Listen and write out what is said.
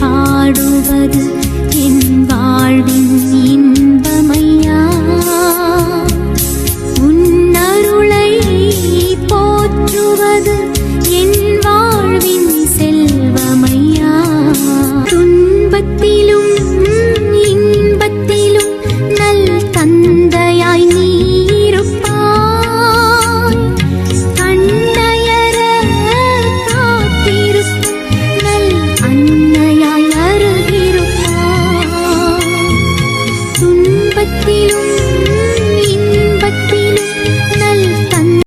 பாடுவது